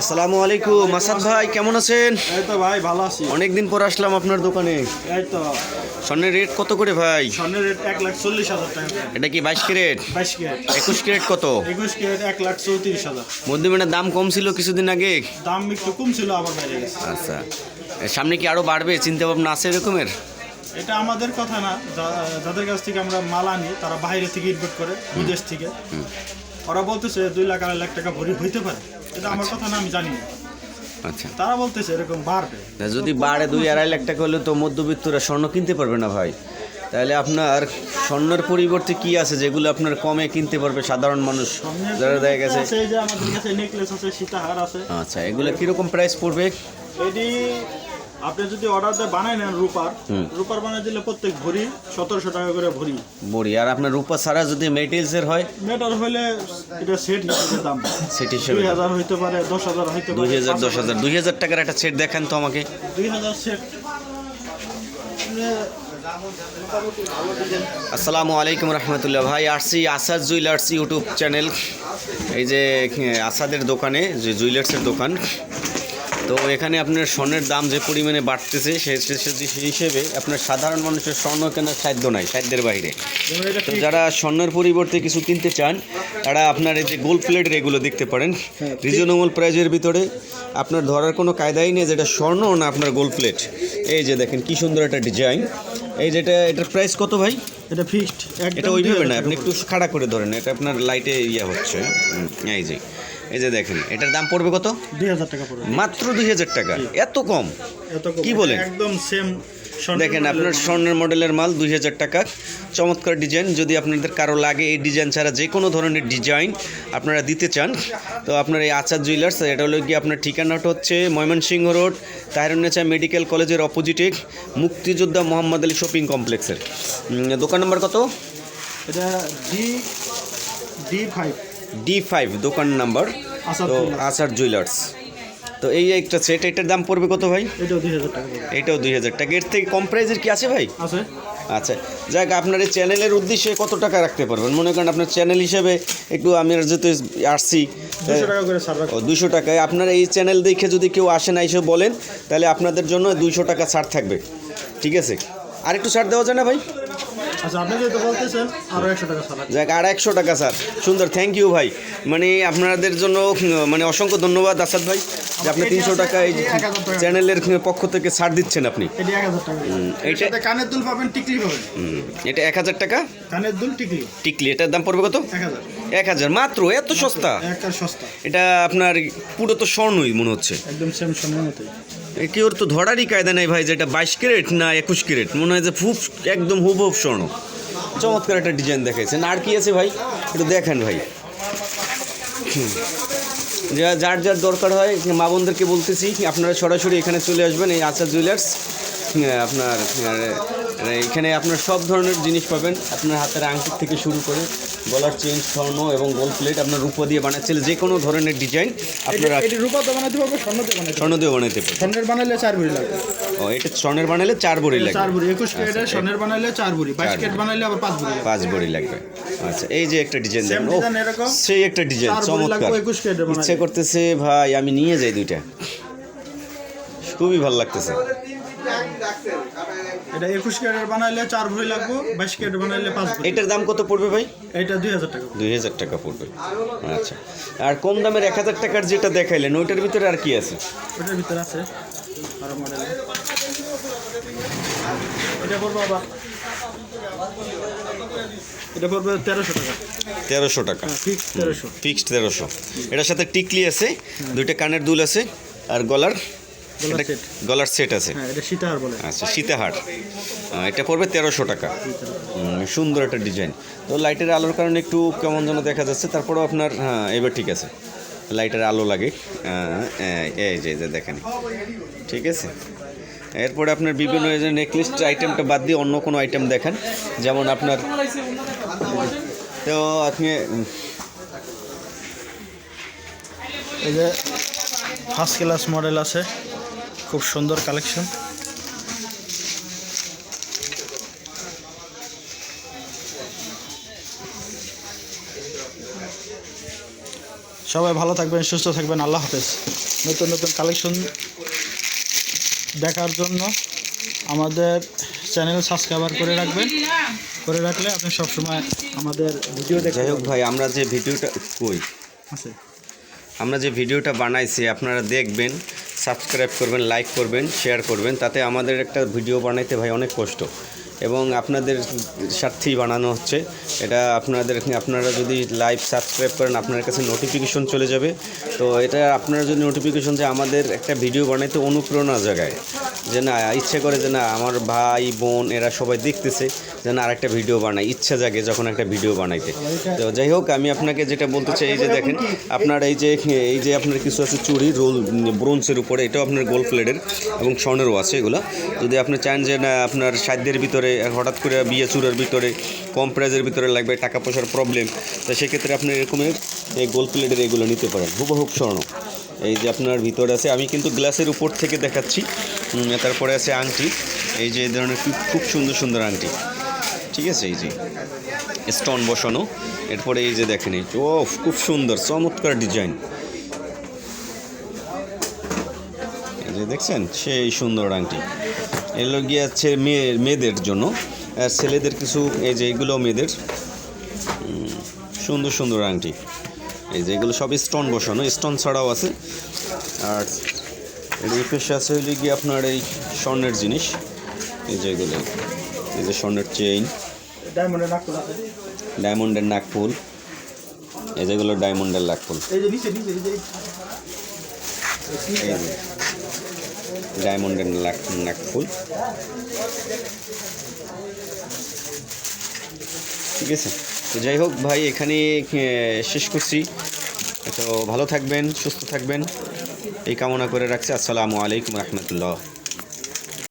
আসসালামু আলাইকুম আসাদ ভাই কেমন আছেন? এই তো ভাই ভালো আছি। অনেকদিন পর আসলাম আপনার দোকানে। এই তো। স্বর্ণের রেট কত করে ভাই? স্বর্ণের রেট এক লাখ চল্লিশ হাজার টাকা এটা কি বাইশ ক্যারেট? বাইশ ক্যারেট। একুশ ক্যারেট কত? একুশ ক্যারেট এক লাখ চৌত্রিশ হাজার। মধ্যমেনের দাম কম ছিল কিছুদিন আগে? দাম একটু কম ছিল আবার বেড়ে গেছে। আচ্ছা। সামনে কি আরও বাড়বে? চিন্তা ভাবনা আছে এরকমের? এটা আমাদের কথা না। যাদের কাছ থেকে আমরা মাল আনি তারা বাইরে থেকে ইনভেট করে বিদেশ থেকে। ওরা বলতেছে দুই লাখ আড়াই লাখ টাকা ভরি হইতে পারে। এটা আমার কথা না আমি জানি না। আচ্ছা। তারা বলতেছে এরকম বাড়বে। যদি বাড়ে দুই আড়াই লাখ টাকা হলে তো মধ্যবিত্তরা স্বর্ণ কিনতে পারবে না ভাই। তাহলে আপনার স্বর্ণের পরিবর্তে কি আছে যেগুলো আপনার কমে কিনতে পারবে সাধারণ মানুষ? যারা দেখা গেছে আচ্ছা এগুলো কীরকম প্রাইস পড়বে? এটি আপনি যদি অর্ডার দিয়ে বানাই নেন রূপার রূপার বানাই দিলে প্রত্যেক ভরি সতেরোশো টাকা করে ভরি। বড়ি আর আপনার রূপা ছাড়া যদি মেটেরিয়ালসের হয়? মেটার হলে এটা সেট হিসেবে দাম। সেট হিসেবে দুই হাজার হইতে পারে দশ হাজার হইতে দুই হাজার দশ হাজার। দুই হাজার টাকার একটা সেট দেখান তো আমাকে। দুই হাজার সেট আসসালামু আলাইকুম রহমতুল্লাহ। ভাই আসছি আসাদ জুয়েলার্স ইউটিউব চ্যানেল। এই যে আসাদের দোকানে যে জুয়েলার্সের দোকান তো এখানে আপনার স্বর্ণের দাম যে পরিমাণে বাড়তেছে সেই হিসেবে আপনার সাধারণ মানুষের স্বর্ণ কেনার সাধ্য নাই সাধ্যের বাইরে। তো যারা স্বর্ণের পরিবর্তে কিছু কিনতে চান তারা আপনার এই যে গোল্ড প্লেটের এগুলো দেখতে পারেন। রিজনেবল প্রাইজের ভিতরে আপনার ধরার কোনো কায়দাই নেই যেটা স্বর্ণ না আপনার গোল্ড প্লেট এই যে দেখেন কি সুন্দর একটা ডিজাইন এই যেটা এটার প্রাইস কত ভাই? এটা ফিক্সড এটা ওইভাবে না আপনি একটু খাড়া করে ধরেন এটা আপনার লাইটে ইয়ে হচ্ছে। এই যে। এই যে দেখেন এটার দাম পড়বে কত? দুই হাজার টাকা পড়বে। মাত্র দুই হাজার টাকা। এত কম। কি বলেন? একদম সেম দেখেন আপনার স্বর্ণের মডেলের মাল দুই হাজার টাকা। চমৎকার ডিজাইন যদি আপনাদের কারও লাগে এই ডিজাইন ছাড়া যে কোনো ধরনের ডিজাইন আপনারা দিতে চান তো আপনার এই আচার জুয়েলার্স এটা হলো গিয়ে আপনার ঠিকানাটা হচ্ছে ময়মনসিংহ রোড তাহিরুন্নেচা মেডিকেল কলেজের অপোজিটে মুক্তিযোদ্ধা মোহাম্মদ আলী শপিং কমপ্লেক্সের। দোকান নাম্বার কত? এটা D D five D five দোকান নাম্বার তো। আচার জুয়েলার্স তো এই একটা সেট এটার দাম পড়বে কত ভাই? এটাও দুই হাজার টাকা এর থেকে কম প্রাইজের কি আছে ভাই? আছে। আচ্ছা যাক আপনার এই চ্যানেলের উদ্দেশ্যে কত টাকা রাখতে পারবেন? মনে করেন আপনার চ্যানেল হিসেবে একটু আমি আর যেহেতু আসছি দুশো দুশো টাকায়। আপনার এই চ্যানেল দেখে যদি কেউ আসে না এসে বলেন তাহলে আপনাদের জন্য দুইশো টাকা ছাড় থাকবে। ঠিক আছে? আর একটু ছাড় দেওয়া যায় না ভাই? আচ্ছা আপনি যেহেতু বলতেছেন আরও একশো টাকা যাক আর একশো টাকা স্যার। সুন্দর থ্যাংক ইউ ভাই। মানে আপনাদের জন্য মানে অসংখ্য ধন্যবাদ আসাদ ভাই যে আপনি তিনশো টাকা। এই চ্যানেলের পক্ষ থেকে ছাড় দিচ্ছেন আপনি। এটি কানের দুল পাবেন টিকলি পাবেন। এটা এক হাজার টাকা? কানের দুল টিকলি। টিকলি এটার দাম পড়বে কত? এক হাজার। মাত্র এত সস্তা? এটা আপনার পুরো তো স্বর্ণই মনে হচ্ছে। একদম সেম সোনার মতোই। কি ওর তো ধরারই কায়দা নেই ভাই যে এটা বাইশ ক্যারেট না একুশ ক্যারেট। মনে হয় যে খুব একদম হুবহুব স্বর্ণ। চমৎকার একটা ডিজাইন দেখাইছেন। আর কি আছে ভাই? একটু দেখেন ভাই। যা যার যার দরকার হয়, মা বোনদেরকে বলতেছি, আপনারা সরাসরি এখানে চলে আসবেন এই আচার জুয়েলার্স আপনার এখানে আপনার সব ধরনের জিনিস পাবেন। আপনার হাতের আংটি থেকে শুরু করে গলার চেন স্বর্ণ এবং গোল্ড প্লেট আপনার রূপো দিয়ে বানাচ্ছিল যে কোনো ধরনের ডিজাইন আপনারা এটি রূপা তো বানাতে পারবে স্বর্ণ তো বানাতে স্বর্ণ দিয়ে বানাইতে পারেন স্বর্ণের বানাইলে চার ভরি লাগবে ও এটা স্বর্ণের বানালে চার বড়ি লাগবে চার ভরি একুশ ক্যারেটের স্বর্ণের বানাইলে চার ভরি বাইশ ক্যারেট বানাইলে আবার পাঁচ ভরি পাঁচ বড়ি লাগবে। আচ্ছা এই যে একটা ডিজাইন দেখেন। ও সেই একটা ডিজাইন চমৎকার লাগবে, 21 ক্যারেটের বানাইলে। ইচ্ছে করতেছে ভাই আমি নিয়ে যাই দুইটা। খুবই ভালো লাগতেছে। এটা একুশ ক্যারেটের বানাইলে চার ভরি লাগবে বাইশ ক্যারেট বানাইলে পাঁচ ভরি। এটার দাম কত পড়বে ভাই? এটা দুই হাজার টাকা দুই হাজার টাকা পড়বে। আচ্ছা। আর কম দামের এক হাজার টাকার যেটা দেখাইলেন ওইটার ভিতরে আর কি আছে? ওটার ভিতরে আছে আরও মডেল এটা পড়বে আবার। এটা পড়বে তেরোশো টাকা। তেরোশো টাকা। ফিক্সড তেরোশো। এটার সাথে টিকলি আছে দুইটা কানের দুল আছে আর গলার গলার সেট। আছে। হ্যাঁ আচ্ছা সীতাহার। এটা পড়বে তেরোশো টাকা। সুন্দর একটা ডিজাইন। তো লাইটের আলোর কারণে একটু কেমন যেন দেখা যাচ্ছে। তারপরেও আপনার হ্যাঁ এবার ঠিক আছে। লাইটের আলো লাগে। এই- যে এই যে দেখেন। ঠিক আছে? এরপরে আপনার বিভিন্ন নেকলেস আইটেমটা বাদ দিয়ে অন্য কোনো আইটেম দেখান। যেমন আপনার তো আপনি এই যে ফার্স্ট ক্লাস মডেল আছে। খুব সুন্দর কালেকশন। সবাই ভালো থাকবেন সুস্থ থাকবেন আল্লাহ হাফেজ। নতুন নতুন কালেকশন দেখার জন্য আমাদের চ্যানেল সাবস্ক্রাইবার করে রাখবেন। করে রাখলে আপনি সবসময় আমাদের ভিডিও দেখতে যাই হোক ভাই আমরা যে ভিডিওটা কই? আছে। আমরা যে ভিডিওটা বানাইছি আপনারা দেখবেন সাবস্ক্রাইব করবেন লাইক করবেন শেয়ার করবেন তাতে আমাদের একটা ভিডিও বানাইতে ভাই অনেক কষ্ট। এবং আপনাদের স্বার্থেই বানানো হচ্ছে। এটা আপনাদের আপনারা যদি লাইভ সাবস্ক্রাইব করেন আপনার কাছে নোটিফিকেশন চলে যাবে। তো এটা আপনারা যদি নোটিফিকেশন যে আমাদের একটা ভিডিও বানাইতে অনুপ্রেরণা জাগায়। যে না, ইচ্ছে করে যে না, আমার ভাই, বোন, এরা সবাই দেখতেছে যে না, আরেকটা ভিডিও বানাই ইচ্ছা জাগে যখন একটা ভিডিও বানাইতে। তো যাই হোক, আমি আপনাকে যেটা বলতে চাই, এই যে দেখেন, আপনার এই যে এই যে আপনার কিছু আছে, চুড়ি, রোল, ব্রোঞ্জের উপরে, এটাও আপনার গোল্ড প্লেটের এবং স্বর্ণেরও আছে এগুলো। যদি আপনি চান যে না, আপনার সাধ্যের ভিতরে হঠাৎ করে বিয়ে চূড়ার ভিতরে কম প্রাইজের ভিতরে লাগবে টাকা পয়সার প্রবলেম তো সেক্ষেত্রে আপনি এরকমের এই গোল্ড প্লেটের এগুলো নিতে পারেন। হুবহুব স্বর্ণ। এই যে আপনার ভিতরে আছে, আমি কিন্তু গ্লাসের উপর থেকে দেখাচ্ছি। তারপরে আছে আংটি। এই যে এই ধরনের খুব সুন্দর সুন্দর আংটি। ঠিক আছে, এই যে স্টোন বসানো। এরপরে এই যে দেখেন, এই ওফ, খুব সুন্দর, চমৎকার ডিজাইন এই যে দেখছেন, সেই সুন্দর আংটি। এগুলো গিয়ে আছে মেয়ে মেয়েদের জন্য। আর ছেলেদের কিছু এই যে এগুলো মেয়েদের। সুন্দর সুন্দর আংটি। এই যে এগুলো সব স্টোন বসানো স্টোন ছাড়াও আছে। আর এর এই পেশে আছে হইলে গিয়ে আপনার এই স্বর্ণের জিনিস। এই যে এগুলো এই যে স্বর্ণের চেইন। ডায়মন্ডের নাকফুল এই যেগুলো ডায়মন্ডের নাকফুল এই যে নিচে নিচে। এই যে। ডায়মন্ডের নাক ফুল। ঠিক আছে? তো যাই হোক ভাই, এখানে শেষ করছি। তো ভালো থাকবেন, সুস্থ থাকবেন। এই কামনা করে রাখছি। আসসালামু আলাইকুম রহমতুল্লাহ।